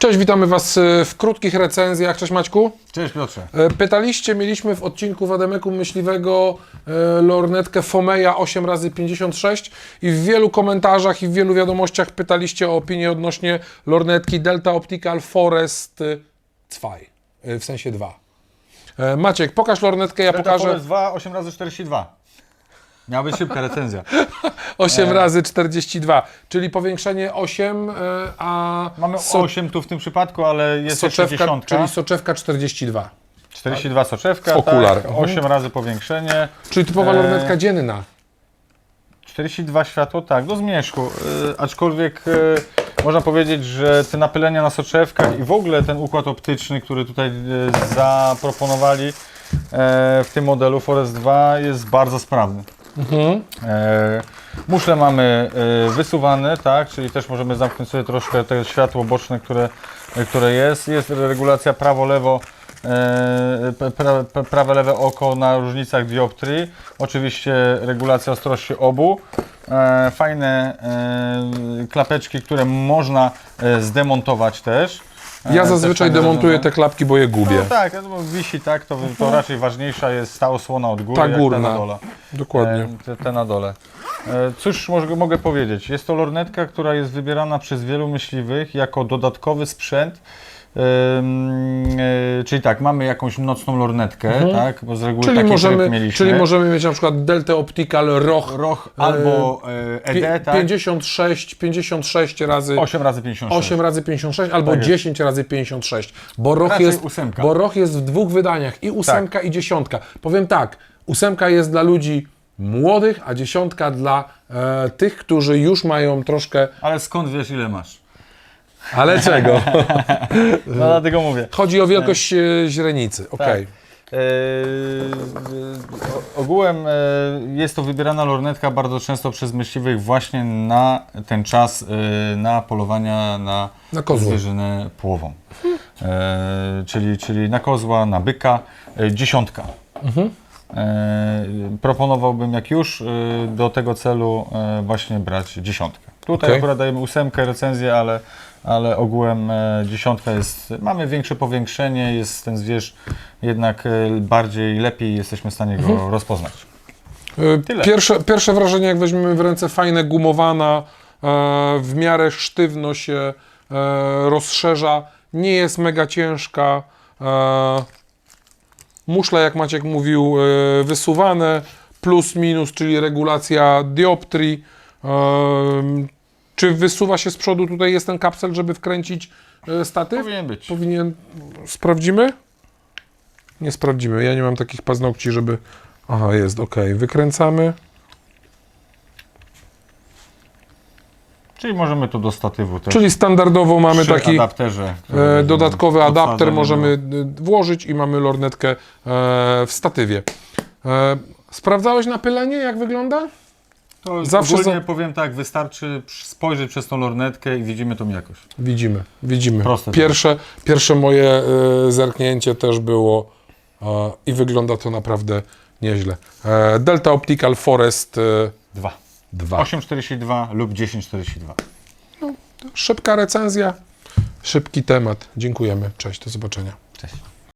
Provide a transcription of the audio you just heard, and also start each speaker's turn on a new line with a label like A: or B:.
A: Cześć, witamy Was y, w krótkich recenzjach. Cześć Maćku.
B: Cześć Piotrze.
A: E, Pytaliście, mieliśmy w odcinku Wademeku Myśliwego e, lornetkę Fomeja 8x56 i w wielu komentarzach i w wielu wiadomościach pytaliście o opinię odnośnie lornetki Delta Optical Forest 2, e, w sensie 2. E, Maciek, pokaż lornetkę, ja
B: Delta
A: pokażę
B: Forest 2, 8 razy 42 Miała być szybka recenzja.
A: 8 razy 42, czyli powiększenie 8, e, a
B: Mamy
A: so-
B: 8 tu w tym przypadku, ale jest jeszcze
A: soczewka,
B: dziesiątka.
A: czyli soczewka 42.
B: 42 soczewka,
A: Okular.
B: tak,
A: Mhm.
B: 8 razy powiększenie.
A: Czyli typowa
B: E,
A: lornetka dzienna.
B: 42 światło, tak, do zmierzchu. E, aczkolwiek e, można powiedzieć, że te napylenia na soczewkach i w ogóle ten układ optyczny, który tutaj e, zaproponowali e, w tym modelu Forest 2 jest bardzo sprawny. E, muszle mamy e, wysuwane, tak, czyli też możemy zamknąć sobie troszkę to światło boczne, które, e, które jest. Jest regulacja prawo-lewo, e, pra, p- prawe-lewe oko na różnicach dioptrii. Oczywiście regulacja ostrości obu. E, fajne e, klapeczki, które można e, zdemontować też. E,
A: Ja
B: też
A: zazwyczaj demontuję te klapki, bo je gubię.
B: No tak, no, bo wisi tak, to, to raczej ważniejsza jest ta osłona od góry,
A: Ta
B: jak
A: górna.
B: na dole.
A: Dokładnie.
B: E, Te, te na dole. E, Cóż mogę, mogę powiedzieć? Jest to lornetka, która jest wybierana przez wielu myśliwych jako dodatkowy sprzęt. E, czyli tak, mamy jakąś nocną lornetkę, tak? Bo z reguły
A: Czyli
B: taki
A: możemy,
B: mieliśmy.
A: czyli możemy mieć na przykład Delta Optical
B: Roch albo e,
A: pi-
B: ED, tak?
A: 56, 56 razy
B: 8 razy 56.
A: 8 razy 56 albo
B: Tak jest.
A: 10 razy 56, bo ROH
B: Raczej
A: jest,
B: ósemka.
A: bo ROH jest w dwóch wydaniach, i ósemka i dziesiątka. Powiem tak, ósemka jest dla ludzi młodych, a dziesiątka dla e, tych, którzy już mają troszkę,
B: Ale skąd wiesz ile masz?
A: Ale czego?
B: No dlatego mówię.
A: Chodzi o wielkość e, źrenicy, okej.
B: E, o- ogółem e, jest to wybierana lornetka bardzo często przez myśliwych właśnie na ten czas e, na polowania na,
A: Na kozła.
B: zwierzynę płową. E, czyli, czyli na kozła, na byka, e, dziesiątka.
A: Mhm.
B: E, proponowałbym jak już e, do tego celu e, właśnie brać dziesiątkę. Tutaj
A: Okej.
B: akurat dajemy ósemkę recenzję, ale, ale ogółem e, dziesiątka jest, mamy większe powiększenie, jest ten zwierz jednak e, bardziej, lepiej jesteśmy w stanie go
A: Mhm.
B: rozpoznać.
A: E,
B: Tyle.
A: Pierwsze, pierwsze wrażenie, jak weźmiemy w ręce, fajne, gumowana, w miarę sztywno się rozszerza, nie jest mega ciężka. Muszle, jak Maciek mówił, wysuwane, plus minus, czyli regulacja dioptrii. E, czy wysuwa się z przodu, tutaj jest ten kapsel, żeby wkręcić e, statyw?
B: Powinien być.
A: Powinien. Sprawdzimy? Nie sprawdzimy. Ja nie mam takich paznokci, żeby. Aha, jest, ok. Wykręcamy.
B: Czyli możemy tu do statywu też
A: Czyli standardowo mamy
B: przy
A: taki
B: adapterze.
A: e,
B: będziemy
A: dodatkowy adapter, możemy e, włożyć i mamy lornetkę e, w statywie. E, sprawdzałeś napylenie, jak wygląda?
B: To
A: zawsze
B: ogólnie
A: za-
B: powiem tak, wystarczy spojrzeć przez tą lornetkę i widzimy tą jakość.
A: Widzimy, widzimy.
B: Proste to
A: Pierwsze, pierwsze moje e, zerknięcie też było e, i wygląda to naprawdę nieźle. E, Delta Optical Forest e,
B: Dwa.
A: 2.
B: 8,42 lub 10,42.
A: Szybka recenzja, szybki temat. Dziękujemy. Cześć, do zobaczenia.
B: Cześć.